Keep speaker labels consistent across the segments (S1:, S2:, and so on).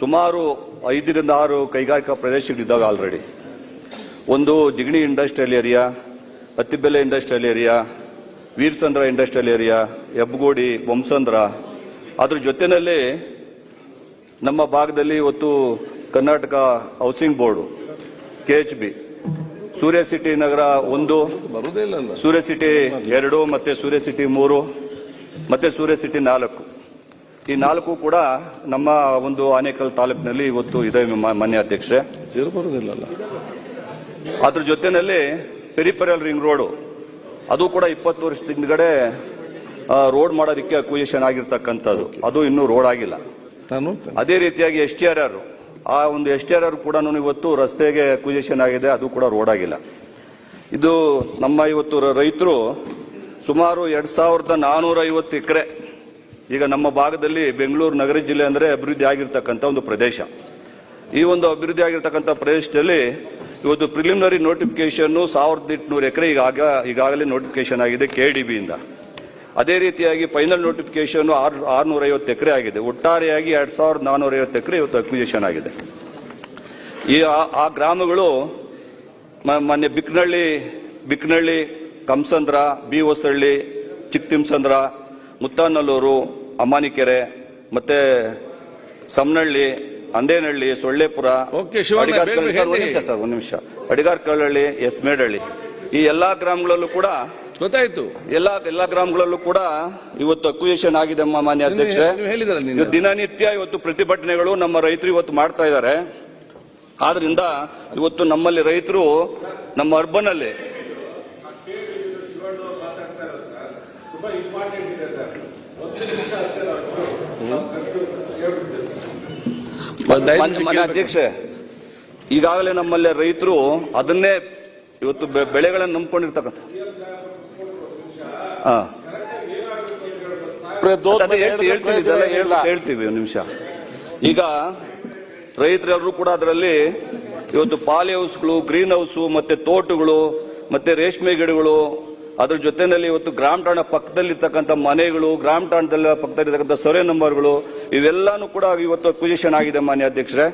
S1: ಸುಮಾರು ಐದರಿಂದ ಆರು ಕೈಗಾರಿಕಾ ಪ್ರದೇಶಗಳಿದ್ದಾವೆ ಆಲ್ರೆಡಿ ಒಂದು Jigani industrial area Attibele industrial area Veerasandra industrial area Hebbagodi Bommasandra. ಅದ್ರ ಜೊತೆಯಲ್ಲಿ ನಮ್ಮ ಭಾಗದಲ್ಲಿ ಇವತ್ತು Karnataka housing board K H B Surya city ನಗರ ಒಂದು ಸೂರ್ಯ ಸಿಟಿ ಎರಡು ಮತ್ತೆ ಸೂರ್ಯ ಸಿಟಿ ಮೂರು ಮತ್ತೆ ಸೂರ್ಯ ಸಿಟಿ ನಾಲ್ಕು. ಈ ನಾಲ್ಕು ಕೂಡ ನಮ್ಮ ಒಂದು ಆನೇಕಲ್ ತಾಲೂಕಿನಲ್ಲಿ ಇವತ್ತು ಇದೆ ಮಾನ್ಯ ಅಧ್ಯಕ್ಷರೇ.
S2: ಸೇರ್ಬಾರದಿಲ್ಲ ಬರುದಿಲ್ಲಲ್ಲ
S1: ಅದ್ರ ಜೊತೆನಲ್ಲಿ ಪೆರಿಪೆರಲ್ ರಿಂಗ್ ರೋಡು ಅದು ಕೂಡ ಇಪ್ಪತ್ತು ವರ್ಷದ ಹಿಂದ್ಗಡೆ ರೋಡ್ ಮಾಡೋದಕ್ಕೆ ಅಕ್ವಿಜೇಷನ್ ಆಗಿರ್ತಕ್ಕಂಥದ್ದು. ಅದು ಇನ್ನೂ ರೋಡ್ ಆಗಿಲ್ಲ. ಅದೇ ರೀತಿಯಾಗಿ ಎಸ್ ಟಿ ಆರ್ ಆರ್ ಆ ಒಂದು ಎಸ್ ಟಿ ಆರ್ ಆರ್ ಕೂಡ ಇವತ್ತು ರಸ್ತೆಗೆ ಅಕ್ವಿಜೇಷನ್ ಆಗಿದೆ ಅದು ಕೂಡ ರೋಡ್ ಆಗಿಲ್ಲ. ಇದು ನಮ್ಮ ಇವತ್ತು ರೈತರು ಸುಮಾರು ಎರಡ್ ಸಾವಿರದ ನಾನೂರ ಐವತ್ತು ಎಕರೆ ಈಗ ನಮ್ಮ ಭಾಗದಲ್ಲಿ ಬೆಂಗಳೂರು ನಗರ ಜಿಲ್ಲೆ ಅಂದರೆ ಅಭಿವೃದ್ಧಿ ಆಗಿರ್ತಕ್ಕಂಥ ಒಂದು ಪ್ರದೇಶ. ಈ ಒಂದು ಅಭಿವೃದ್ಧಿ ಆಗಿರ್ತಕ್ಕಂಥ ಪ್ರದೇಶದಲ್ಲಿ ಇವತ್ತು ಪ್ರಿಲಿಮಿನರಿ ನೋಟಿಫಿಕೇಶನ್ನು ಸಾವಿರದ ಎಂಟುನೂರು ಎಕರೆ ಈಗ ಈಗಾಗಲೇ ನೋಟಿಫಿಕೇಶನ್ ಆಗಿದೆ ಕೆ ಡಿ ಬಿಯಿಂದ ಅದೇ ರೀತಿಯಾಗಿ ಫೈನಲ್ ನೋಟಿಫಿಕೇಶನ್ ಆರು ಆರುನೂರ ಐವತ್ತು ಎಕರೆ ಆಗಿದೆ. ಒಟ್ಟಾರೆಯಾಗಿ ಎರಡು ಸಾವಿರದ ನಾನೂರ ಐವತ್ತು ಎಕರೆ ಇವತ್ತು ಅಕ್ವಿಜೇಷನ್ ಆಗಿದೆ. ಈ ಆ- ಗ್ರಾಮಗಳು ಮೊನ್ನೆ ಬಿಕ್ನಳ್ಳಿ ಬಿಕ್ನಳ್ಳಿ ಕಂಸಂದ್ರ ಬಿ ಹೊಸಳ್ಳಿ ಚಿಕ್ಕತಿಮ್ಸಂದ್ರ ಮುತ್ತಾನಲ್ಲೂರು ಅಮಾನಿಕೆರೆ ಮತ್ತೆ ಸಮನಹಳ್ಳಿ ಅಂದೇನಹಳ್ಳಿ ಸೊಳ್ಳೆಪುರ
S2: ಓಕೆ, ಶಿವಣ್ಣ,
S1: ಅಡಿಗಾರ್ ಒಂದು ನಿಮಿಷ ಸರ್ ಒಂದ್ ನಿಮಿಷ. ಅಡಿಗಾರ್ ಕಳ್ಳಹಳ್ಳಿ ಎಸ್ಮೇಡಹಳ್ಳಿ ಈ ಎಲ್ಲಾ ಗ್ರಾಮಗಳಲ್ಲೂ ಕೂಡ
S2: ಗೊತ್ತಾಯ್ತು.
S1: ಎಲ್ಲಾ ಎಲ್ಲಾ ಗ್ರಾಮಗಳಲ್ಲೂ ಕೂಡ ಇವತ್ತು ಅಕ್ವಿಯೇಷನ್ ಆಗಿದೆ ಮಾನ್ಯ. ಇವತ್ತು ದಿನನಿತ್ಯ ಇವತ್ತು ಪ್ರತಿಭಟನೆಗಳು ನಮ್ಮ ರೈತರು ಇವತ್ತು ಮಾಡ್ತಾ ಇದ್ದಾರೆ. ಆದ್ರಿಂದ ಇವತ್ತು ನಮ್ಮಲ್ಲಿ ರೈತರು ನಮ್ಮ ಅರ್ಬನ್ ಅಲ್ಲಿ ಮಾನ್ಯ. ಅಧ್ಯಕ್ಷೆ ಈಗಾಗಲೇ ನಮ್ಮಲ್ಲಿ ರೈತರು ಅದನ್ನೇ ಇವತ್ತು ಬೆಳೆಗಳನ್ನು ನಂಬ್ಕೊಂಡಿರ್ತಕ್ಕಂಥ. ಹೇಳ್ತೀವಿ ಇದೆಲ್ಲ ಹೇಳ್ತೀವಿ ಒಂದು ನಿಮಿಷ. ಈಗ ರೈತರೆಲ್ಲರೂ ಕೂಡ ಅದರಲ್ಲಿ ಇವತ್ತು ಪಾಲಿ ಹೌಸ್ಗಳು ಗ್ರೀನ್ ಹೌಸ್ ಮತ್ತೆ ತೋಟಗಳು ಮತ್ತೆ ರೇಷ್ಮೆ ಗಿಡಗಳು ಅದ್ರ ಜೊತೆನಲ್ಲಿ ಇವತ್ತು ಗ್ರಾಮ ಠಾಣ ಪಕ್ಕದಲ್ಲಿರ್ತಕ್ಕಂಥ ಮನೆಗಳು, ಗ್ರಾಮ ಠಾಣದಲ್ಲಿ ಪಕ್ಕದಲ್ಲಿರ್ತಕ್ಕಂಥ ಸೊರೆ ನಂಬರ್ಗಳು, ಇವೆಲ್ಲಾನು ಕೂಡ ಇವತ್ತು ಅಕ್ವಿಜಿಷನ್ ಆಗಿದೆ ಮಾನ್ಯ ಅಧ್ಯಕ್ಷರೇ.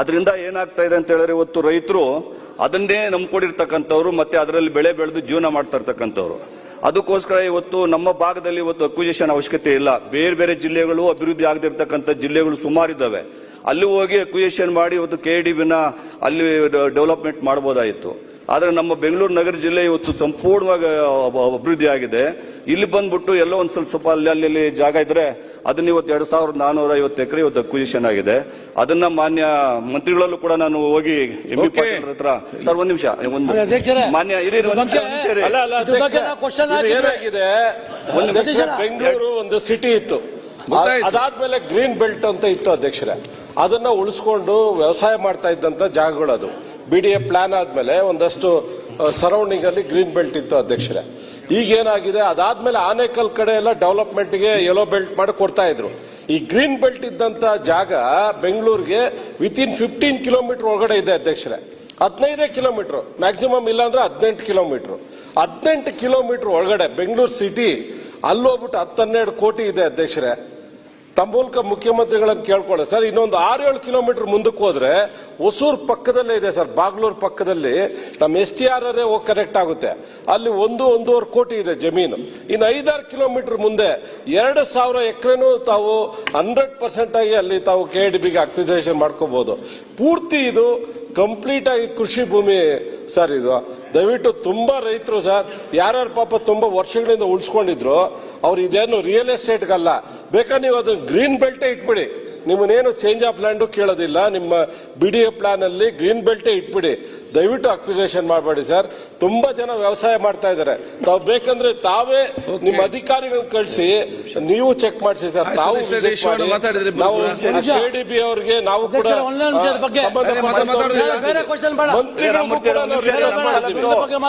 S1: ಅದರಿಂದ ಏನಾಗ್ತಾ ಇದೆ ಅಂತ ಹೇಳಿದ್ರೆ ಇವತ್ತು ರೈತರು ಅದನ್ನೇ ನಂಬ್ಕೊಂಡಿರ್ತಕ್ಕಂಥವ್ರು ಮತ್ತೆ ಅದರಲ್ಲಿ ಬೆಳೆ ಬೆಳೆದು ಜೀವನ ಮಾಡ್ತಾ ಇರ್ತಕ್ಕಂಥವ್ರು. ಅದಕ್ಕೋಸ್ಕರ ಇವತ್ತು ನಮ್ಮ ಭಾಗದಲ್ಲಿ ಇವತ್ತು ಅಕ್ವಿಜೇಷನ್ ಅವಶ್ಯಕತೆ ಇಲ್ಲ. ಬೇರೆ ಬೇರೆ ಜಿಲ್ಲೆಗಳು ಅಭಿವೃದ್ಧಿ ಆಗದಿರ್ತಕ್ಕಂಥ ಜಿಲ್ಲೆಗಳು ಸುಮಾರಿದ್ದಾವೆ. ಅಲ್ಲಿ ಹೋಗಿ ಅಕ್ವಿಜೇಷನ್ ಮಾಡಿ ಇವತ್ತು ಕೆ ಡಿ ಬಿನ ಅಲ್ಲಿ ಡೆವಲಪ್ಮೆಂಟ್ ಮಾಡಬಹುದಾಯಿತು ಆದ್ರೆ ನಮ್ಮ ಬೆಂಗಳೂರು ನಗರ ಜಿಲ್ಲೆ ಇವತ್ತು ಸಂಪೂರ್ಣವಾಗಿ ಅಭಿವೃದ್ಧಿ ಆಗಿದೆ. ಇಲ್ಲಿ ಬಂದ್ಬಿಟ್ಟು ಎಲ್ಲೋ ಒಂದು ಸ್ವಲ್ಪ ಸ್ವಲ್ಪ ಅಲ್ಲಿ ಅಲ್ಲಿ ಜಾಗ ಇದ್ರೆ ಅದನ್ನ ಇವತ್ತು ಎರಡ್ ಸಾವಿರದ ನಾನೂರ ಐವತ್ತು ಎಕರೆ ಇವತ್ತು ಅಕ್ವಿಜಿಷನ್ ಆಗಿದೆ. ಅದನ್ನ ಮಾನ್ಯ ಮಂತ್ರಿಗಳಲ್ಲೂ ಕೂಡ ನಾನು ಹೋಗಿ ಎಂ ಪಿ ಪಾಟೀಲ್ ಹತ್ರ ಸರ್ ಒಂದ್ ನಿಮಿಷ ಒಂದು
S3: ಅಧ್ಯಕ್ಷರೇ,
S1: ಮಾನ್ಯ ಇರಿ.
S4: ಬೆಂಗಳೂರು ಒಂದು ಸಿಟಿ ಇತ್ತು.
S2: ಗೊತ್ತಾಯ್ತು.
S4: ಅದಾದ್ಮೇಲೆ ಗ್ರೀನ್ ಬೆಲ್ಟ್ ಅಂತ ಇತ್ತು ಅಧ್ಯಕ್ಷರೇ. ಅದನ್ನ ಉಳಿಸ್ಕೊಂಡು ವ್ಯವಸಾಯ ಮಾಡ್ತಾ ಇದ್ದಂತ ಜಾಗಗಳು ಅದು ಬಿ ಡಿ ಎ ಪ್ಲಾನ್ ಆದ್ಮೇಲೆ ಒಂದಷ್ಟು ಸರೌಂಡಿಂಗ್ ಅಲ್ಲಿ ಗ್ರೀನ್ ಬೆಲ್ಟ್ ಇತ್ತು ಅಧ್ಯಕ್ಷರೇ. ಈಗ ಏನಾಗಿದೆ ಅದಾದ್ಮೇಲೆ ಆನೇಕಲ್ ಕಡೆ ಎಲ್ಲ ಡೆವಲಪ್ಮೆಂಟ್ಗೆ ಯೆಲ್ಲೋ ಬೆಲ್ಟ್ ಮಾಡಿ ಕೊಡ್ತಾ ಇದ್ರು. ಈ ಗ್ರೀನ್ ಬೆಲ್ಟ್ ಇದ್ದಂತ ಜಾಗ ಬೆಂಗಳೂರಿಗೆ ವಿತ್ ಇನ್ ಫಿಫ್ಟೀನ್ ಕಿಲೋಮೀಟರ್ ಒಳಗಡೆ ಇದೆ ಅಧ್ಯಕ್ಷರೇ. ಹದಿನೈದೇ ಕಿಲೋಮೀಟರ್ ಮ್ಯಾಕ್ಸಿಮಮ್ ಇಲ್ಲ ಅಂದ್ರೆ ಹದಿನೆಂಟು ಕಿಲೋಮೀಟರ್ ಹದಿನೆಂಟು ಕಿಲೋಮೀಟರ್ ಒಳಗಡೆ ಬೆಂಗಳೂರು ಸಿಟಿ ಅಲ್ಲೋಗ್ಬಿಟ್ಟು ಹತ್ತನ್ನೆರಡು ಕೋಟಿ ಇದೆ ಅಧ್ಯಕ್ಷರೇ. ತಮ್ಮ ಮೂಲಕ ಮುಖ್ಯಮಂತ್ರಿಗಳನ್ನು ಕೇಳ್ಕೊಳ್ಳಿ. ಸರ್, ಇನ್ನೊಂದು ಆರು ಏಳು ಕಿಲೋಮೀಟರ್ ಮುಂದಕ್ಕೆ ಹೋದ್ರೆ ಹೊಸೂರು ಪಕ್ಕದಲ್ಲೇ ಇದೆ ಸರ್, ಬಾಗ್ಲೂರು ಪಕ್ಕದಲ್ಲಿ. ನಮ್ಮ ಎಸ್ ಟಿ ಆರ್ ಹೋಗಿ ಕನೆಕ್ಟ್ ಆಗುತ್ತೆ. ಅಲ್ಲಿ ಒಂದು, ಒಂದೂವರೆ ಕೋಟಿ ಇದೆ ಜಮೀನು. ಇನ್ನು ಐದಾರು ಕಿಲೋಮೀಟರ್ ಮುಂದೆ ಎರಡು ಸಾವಿರ ಎಕರೆನೂ ತಾವು ಹಂಡ್ರೆಡ್ ಪರ್ಸೆಂಟ್ ಆಗಿ ಅಲ್ಲಿ ತಾವು ಕೆ ಡಿ ಬಿಗೆ ಅಕ್ವಿಸೇಷನ್ ಮಾಡ್ಕೋಬಹುದು ಪೂರ್ತಿ ಇದು ಕಂಪ್ಲೀಟ್ ಆಗಿ ಕೃಷಿ ಭೂಮಿ ಸರ್ ಇದು. ದಯವಿಟ್ಟು ತುಂಬಾ ರೈತರು ಸರ್, ಯಾರ್ಯಾರು ಪಾಪ ತುಂಬಾ ವರ್ಷಗಳಿಂದ ಉಳಿಸ್ಕೊಂಡಿದ್ರು, ಅವ್ರು ಇದೇನು ರಿಯಲ್ ಎಸ್ಟೇಟ್ಗಲ್ಲ ಬೇಕಾದ್ರೆ ನೀವು ಅದನ್ನ ಗ್ರೀನ್ ಬೆಲ್ಟೇ ಇಟ್ಬಿಡಿ. ನಿಮ್ಮನ್ನೇನು ಚೇಂಜ್ ಆಫ್ ಲ್ಯಾಂಡು ಕೇಳೋದಿಲ್ಲ, ನಿಮ್ಮ ಬಿ ಎ ಪ್ಲಾನ್ ಅಲ್ಲಿ ಗ್ರೀನ್ ಬೆಲ್ಟೇ ಇಟ್ಬಿಡಿ. ದಯವಿಟ್ಟು ಅಕ್ವಿಸೇಷನ್ ಮಾಡಬೇಡಿ ಸರ್ ತುಂಬಾ ಜನ ವ್ಯವಸಾಯ ಮಾಡ್ತಾ ಇದ್ದಾರೆ. ತಾವು ಬೇಕಂದ್ರೆ ತಾವೇ ನಿಮ್ಮ ಅಧಿಕಾರಿಗಳನ್ನ ಕಳಿಸಿ ನೀವು ಚೆಕ್ ಮಾಡಿಸಿ ಸರ್ ತಾವು? ಕೆಡಿಬಿ ಅವರಿಗೆ ನಾವು ಕೂಡ.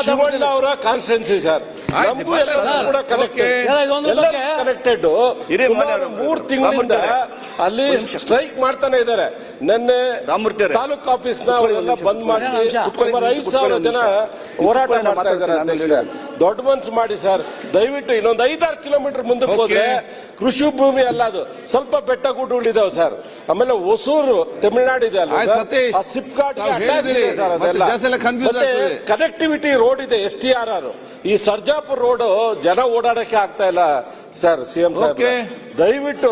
S4: ಶಿವಣ್ಣ ಅವರ ಕಾನ್ಸ್ಟೆನ್ಸಿ ಸರ್ ನಮಗೂ. ಕೂಡ ಕನೆಕ್ಟೆಡ್ ಮೂರು ತಿಂಗಳಿಂದ ಅಲ್ಲಿ ಸ್ಟ್ರೈಕ್ ಮಾಡ್ತಾನೆ ಇದ್ದಾರೆ. ನಿನ್ನೆ. ತಾಲೂಕ್ ಆಫೀಸ್ನ ಬಂದ್ ಮಾಡಿಸಿ ಸುಮಾರು ಐದು ಸಾವಿರ ಜನ ಹೋರಾಟ ಮಾಡ್ತಾ ಇದ್ದಾರೆ ದೊಡ್ಡ ಮನ್ಸು ಮಾಡಿ ಸರ್ ದಯವಿಟ್ಟು ಇನ್ನೊಂದು ಐದಾರು ಕಿಲೋಮೀಟರ್ ಮುಂದಕ್ಕೆ. ಹೋದ್ರೆ ಕೃಷಿ ಭೂಮಿ ಅಲ್ಲ ಅದು. ಸ್ವಲ್ಪ ಬೆಟ್ಟ ಗುಡ್ಡಗಳಿದಾವೆ ಸರ್. ಆಮೇಲೆ ಹೊಸೂರು ತಮಿಳ್ನಾಡು ಇದೆ ಅಲ್ಲ sir? SIPCOT
S2: confuse
S4: connectivity road ಇದೆ ಎಸ್ ಟಿ ಆರ್ ಆರ್ ಈ ಸರ್ಜಾಪುರ್ ರೋಡ್ ಜನ ಓಡಾಡಕ್ಕೆ ಆಗ್ತಾ ಇಲ್ಲ ಸರ್ ಸಿಎಂ
S2: ಎಂ
S4: ದಯವಿಟ್ಟು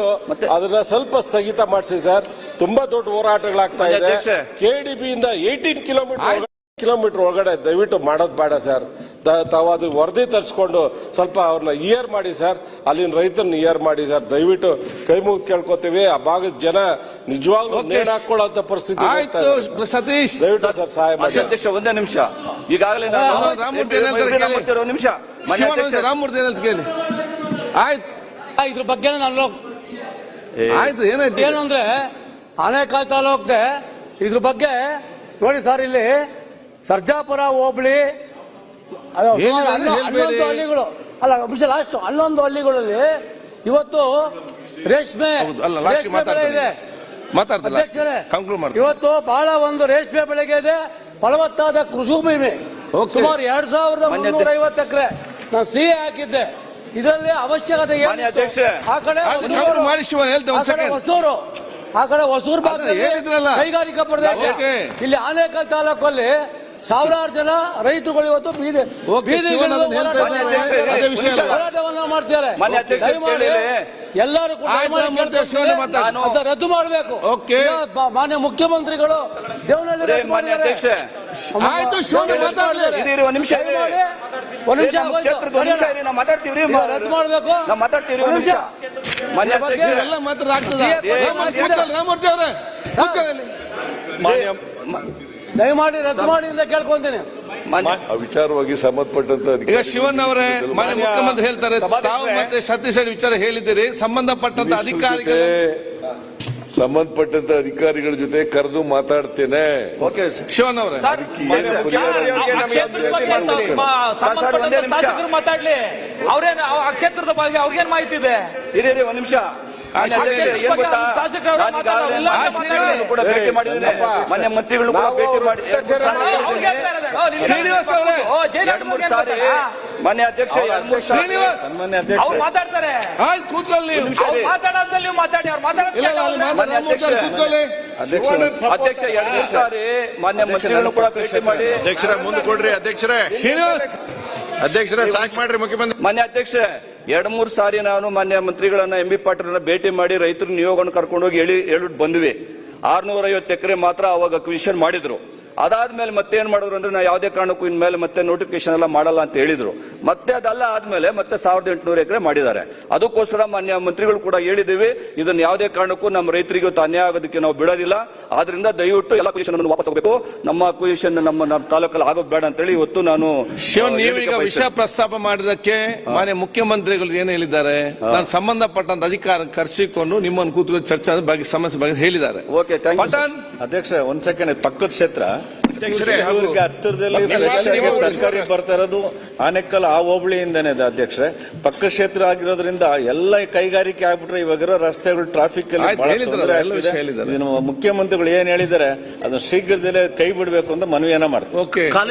S4: ಅದನ್ನ ಸ್ವಲ್ಪ ಸ್ಥಗಿತ ಮಾಡಿಸಿ ಸರ್. ತುಂಬಾ ದೊಡ್ಡ ಹೋರಾಟಗಳಾಗ್ತಾ ಇದೆ. ಕೆಡಿಬಿ ಇಂದ ಏಯ್ಟೀನ್ ಕಿಲೋಮೀಟರ್ ಕಿಲೋಮೀಟರ್ ಒಳಗಡೆ ದಯವಿಟ್ಟು ಮಾಡೋದ್ ಬೇಡ ಸರ್. ತಾವ ಅದು ವರದಿ ತರಿಸ್ಕೊಂಡು ಸ್ವಲ್ಪ ಅವ್ರನ್ನ ಇಯರ್ ಮಾಡಿ ಸರ್. ಅಲ್ಲಿನ ರೈತರನ್ನ ಇಯರ್ ಮಾಡಿ ಸರ್. ದಯವಿಟ್ಟು ಕೈ ಮುಗಿದು ಕೇಳ್ಕೊತೀವಿ. ಆ ಭಾಗದ ಜನ ನಿಜವಾಗ್ಲೂ. ನೇಣು ಹಾಕೊಳ್ಳೋ ಪರಿಸ್ಥಿತಿ.
S2: ಸತೀಶ್.
S4: ದಯವಿಟ್ಟು ಸರ್ ಸಹಾಯ ಮಾಡಿ.
S1: ಅಧ್ಯಕ್ಷ ಒಂದೇ ನಿಮಿಷ. ಈಗಾಗಲೇ ನಿಮಿಷ.
S2: ರಾಮಮೂರ್ತಿ ಏನಂತ ಕೇಳಿ. ಆಯ್ತು.
S3: ಇದ್ರ ಬಗ್ಗೆ ನಾನು
S2: ಆಯ್ತು ಏನಾಯ್ತು?
S3: ಏನು ಅಂದ್ರೆ ಆನೇಕಾಲ್ ತಾಲೂಕ್ಗೆ ಇದ್ರ ಬಗ್ಗೆ ನೋಡಿ ಸರ್ ಇಲ್ಲಿ ಸರ್ಜಾಪುರ ಹೋಬಳಿ. ಹನ್ನೊಂದು ಹಳ್ಳಿಗಳು. ಅಲ್ಲ ನಿಮಿಷ ಲಾಸ್ಟ್ ಹನ್ನೊಂದು ಹಳ್ಳಿಗಳಲ್ಲಿ ಇವತ್ತು ರೇಷ್ಮೆ. ಇದೆ. ಇವತ್ತು ಬಹಳ ಒಂದು ರೇಷ್ಮೆ ಬೆಳೆಗೆ ಇದೆ. ಫಲವತ್ತಾದ ಕೃಷಿ ಭೂಮಿ. ಸುಮಾರು ಎರಡ್ ಸಾವಿರದ ಮುನ್ನೂರ ಐವತ್ತು ಎಕರೆ ನಾನು ಸಿ ಹಾಕಿದ್ದೆ. ಇದರಲ್ಲಿ ಅವಶ್ಯಕತೆ
S1: ಏನು.
S3: ಆ ಕಡೆ ಹೊಸೂರು, ಆ ಕಡೆ ಹೊಸೂರ್ ಭಾಗದಲ್ಲಿ
S2: ಹೇಳಿದ್ರಲ್ಲ.
S3: ಕೈಗಾರಿಕಾ ಪ್ರದೇಶ
S2: ಓಕೆ.
S3: ಇಲ್ಲಿ ಆನೇಕಲ್ ತಾಲೂಕಲ್ಲಿ ಸಾವಿರಾರು ಜನ ರೈತರುಗಳು ಇವತ್ತು ಬೀದಿ
S2: ಓಕೆ,
S3: ಬೀದಿಗಿಳಿದು
S2: ಶಿವನ್ ಅದನ್ನ ಹೇಳ್ತಾ
S3: ಹೋರಾಟ
S2: ಇದ್ದಾರೆ.
S3: ಮಾಡ್ತಾರೆ.
S2: ಅದೇ ವಿಷಯ ಅಲ್ಲ.
S3: ಹೋರಾಟವನ್ನ ಮಾಡ್ತಾರೆ
S1: ಮಾನ್ಯ ಅಧ್ಯಕ್ಷ
S3: ದಯಮಾಡಿ
S1: ಕೇಳಿದ್ರೆ
S3: ಎಲ್ಲರೂ ಕೂಡ
S2: ಆಯ್ತು,
S3: ದಯಮಾಡಿ
S2: ರಾಮಮೂರ್ತಿ
S3: ಕೇಳ್ಕೊಳ್ತೀನಿ.
S2: ಶಿವನ್ ಮಾತಾಡಿ.
S3: ಅದನ್ನ ರದ್ದು ಮಾಡಬೇಕು
S2: ಓಕೆ.
S3: ಮಾನ್ಯ ಮುಖ್ಯಮಂತ್ರಿಗಳು ದೇವನಹಳ್ಳಿ
S1: ರೇ,
S3: ರದ್ದು
S1: ಮಾನ್ಯ
S3: ಮಾಡಿದ್ದಾರೆ.
S1: ಅಧ್ಯಕ್ಷ
S2: ಆಯ್ತು, ಮಾತಾಡ್ಲಿ.
S1: ಇರಿ, ಒಂದ್ ನಿಮಿಷ ಇರಿ.
S3: ದಯಮಾಡಿ ಒಂದ್ ನಿಮಿಷ
S1: ಏ, ನಮ್ಮ
S3: ಆಗೋಯ್ತು.
S1: ಕ್ಷೇತ್ರದ ಒಂದ್ ನಿಮಿಷ ಇರಿ, ನಾವು ಮಾತಾಡ್ತೀವ್ರಿ
S3: ರದ್ದು ಮಾಡಬೇಕು
S1: ನಾವು ಮಾತಾಡ್ತೀವ್ರಿ ಒಂದ್ ನಿಮಿಷ
S2: ಎಲ್ಲ ರಾಮಮೂರ್ತಿ ಅವರೇ.
S3: ದಯಮಾಡಿ ರದ್ದು ಮಾಡಿ ಅಂತ ಕೇಳ್ಕೊಂತೀನಿ.
S5: ವಿಚಾರವಾಗಿ ಸಂಬಂಧಪಟ್ಟಂತ
S2: ಈಗ ಶಿವನ್ ಅವರೇ ಮಾನ್ಯ ಮುಖ್ಯಮಂತ್ರಿ ಹೇಳ್ತಾರೆ. ತಾವು ಮತ್ತೆ ಸತೀಶ್ ವಿಚಾರ ಹೇಳಿದ್ದೀರಿ ಸಂಬಂಧಪಟ್ಟಂತ ಅಧಿಕಾರಿಗಳು
S5: ಸಂಬಂಧಪಟ್ಟಂತ ಅಧಿಕಾರಿಗಳ ಜೊತೆ ಕರೆದು ಮಾತಾಡ್ತೇನೆ.
S6: ಮಾತಾಡ್ಲಿ. ಅವ್ರೇನ್ ಆ ಕ್ಷೇತ್ರದ ಬಗ್ಗೆ ಅವ್ರಿಗೇನ್ ಮಾಹಿತಿ ಇದೆ?
S1: ಇರಿ ಒಂದ್ ನಿಮಿಷ. ಮನೆ ಮಂತ್ರಿಗಳು ಕೂಡ ಭೇಟಿ ಮಾಡಿ ಮಾನ್ಯ ಅಧ್ಯಕ್ಷ
S2: ಶ್ರೀನಿವಾಸ್.
S6: ಅವ್ರು ಮಾತಾಡ್ತಾರೆ.
S2: ಆಯ್ತು ಕೂತ್ಕೊಳ್ಳಿ
S6: ಮಾತಾಡೋದ್ರಲ್ಲಿ ಮಾತಾಡಿ ಅವ್ರು ಮಾತಾಡೋದ್
S1: ಅಧ್ಯಕ್ಷ. ಎರಡು ಮೂರು ಸಾರಿ ಮಾನ್ಯ ಮಂತ್ರಿಗಳನ್ನು ಕೂಡ ಭೇಟಿ ಮಾಡಿ.
S7: ಅಧ್ಯಕ್ಷರ ಮುಂದೆ ಕೊಡ್ರಿ ಅಧ್ಯಕ್ಷರೇ.
S2: ಶ್ರೀನಿವಾಸ್.
S7: ಅಧ್ಯಕ್ಷರೇ ಸಾಕ್ ಮಾಡ್ರಿ ಮುಖ್ಯಮಂತ್ರಿ.
S1: ಮಾನ್ಯ ಅಧ್ಯಕ್ಷ ಎರಡ್ ಮೂರು ಸಾರಿ ನಾನು ಮಾನ್ಯ ಮಂತ್ರಿಗಳನ್ನ ಎಂ ಬಿ ಪಾಟೀಲ್ ಭೇಟಿ ಮಾಡಿ ರೈತರ ನಿಯೋಗವನ್ನು ಕರ್ಕೊಂಡೋಗಿ ಹೇಳಿ ಹೇಳ್ಬಿಟ್ಟು ಬಂದ್ವಿ. ಆರ್ನೂರ ಐವತ್ತು ಎಕರೆ ಮಾತ್ರ ಅವಾಗ ಅಕ್ವಿಷನ್ ಮಾಡಿದ್ರು. ಅದಾದ್ಮೇಲೆ ಮತ್ತೆ ಏನ್ ಮಾಡಿದ್ರು ಅಂದ್ರೆ ನಾವು ಯಾವುದೇ ಕಾರಣಕ್ಕೂ ಇನ್ಮೇಲೆ ಮತ್ತೆ ನೋಟಿಫಿಕೇಶನ್ ಎಲ್ಲ ಮಾಡಲ್ಲ ಅಂತ ಹೇಳಿದ್ರು. ಮತ್ತೆ ಅದಲ್ಲ ಆದ್ಮೇಲೆ ಮತ್ತೆ ಸಾವಿರದ ಎಂಟುನೂರು ಎಕರೆ ಮಾಡಿದ್ದಾರೆ. ಅದಕ್ಕೋಸ್ಕರ ಮಾನ್ಯ ಮಂತ್ರಿಗಳು ಕೂಡ ಹೇಳಿದ್ದೀವಿ ಇದನ್ನ ಯಾವುದೇ ಕಾರಣಕ್ಕೂ ನಮ್ಮ ರೈತರಿಗೆ ಅನ್ಯಾಯ ಆಗೋದಕ್ಕೆ ನಾವು ಬಿಡೋದಿಲ್ಲ. ಆದ್ರಿಂದ ದಯವಿಟ್ಟು ಎಲ್ಲ ಕ್ವಿಷನ್ ವಾಪಸ್ ಹೋಗಬೇಕು ನಮ್ಮ ಕ್ವಿಷನ್ ನಮ್ಮ ನಮ್ಮ ತಾಲೂಕಲ್ಲಿ ಆಗೋದು ಬೇಡ ಅಂತೇಳಿ ಇವತ್ತು ನಾನು
S2: ಶಿವನ್ ನೀವು ಈಗ ವಿಷಯ. ಪ್ರಸ್ತಾಪ ಮಾಡಿದಕ್ಕೆ ಮಾನ್ಯ ಮುಖ್ಯಮಂತ್ರಿಗಳು ಏನು ಹೇಳಿದ್ದಾರೆ? ನಾನು ಸಂಬಂಧಪಟ್ಟಂತ ಅಧಿಕಾರ ಕರೆಸಿಕೊಂಡು ನಿಮ್ಮನ್ನು ಕೂತ್ಕೊಂಡು ಚರ್ಚೆ ಬಗ್ಗೆ ಸಮಸ್ಯೆ ಬಗ್ಗೆ ಹೇಳಿದ್ದಾರೆ.
S1: ಓಕೆ ಥ್ಯಾಂಕ್ ಯು
S8: ಅಧ್ಯಕ್ಷ ಒಂದ್ ಸೆಕೆಂಡ್ ಪಕ್ಕದ ಕ್ಷೇತ್ರ. ಹತ್ತಿರದಲ್ಲಿ ತರಕಾರಿ ಬರ್ತಾ ಇರೋದು ಆನೆಕಲ್ ಆ ಹೋಬಳಿಯಿಂದನೇ ಇದೆ ಅಧ್ಯಕ್ಷರೇ. ಪಕ್ಕ ಕ್ಷೇತ್ರ ಆಗಿರೋದ್ರಿಂದ ಎಲ್ಲ ಕೈಗಾರಿಕೆ ಆಗ್ಬಿಟ್ರೆ ಇವಾಗಿರೋ ರಸ್ತೆಗಳು ಟ್ರಾಫಿಕ್ ಅಲ್ಲಿ ಮುಖ್ಯಮಂತ್ರಿಗಳು ಏನ್ ಹೇಳಿದ್ದಾರೆ ಅದನ್ನ ಶೀಘ್ರದಲ್ಲೇ ಕೈ ಬಿಡಬೇಕು ಅಂತ ಮನವಿಯನ್ನ ಮಾಡ್ತಾರೆ.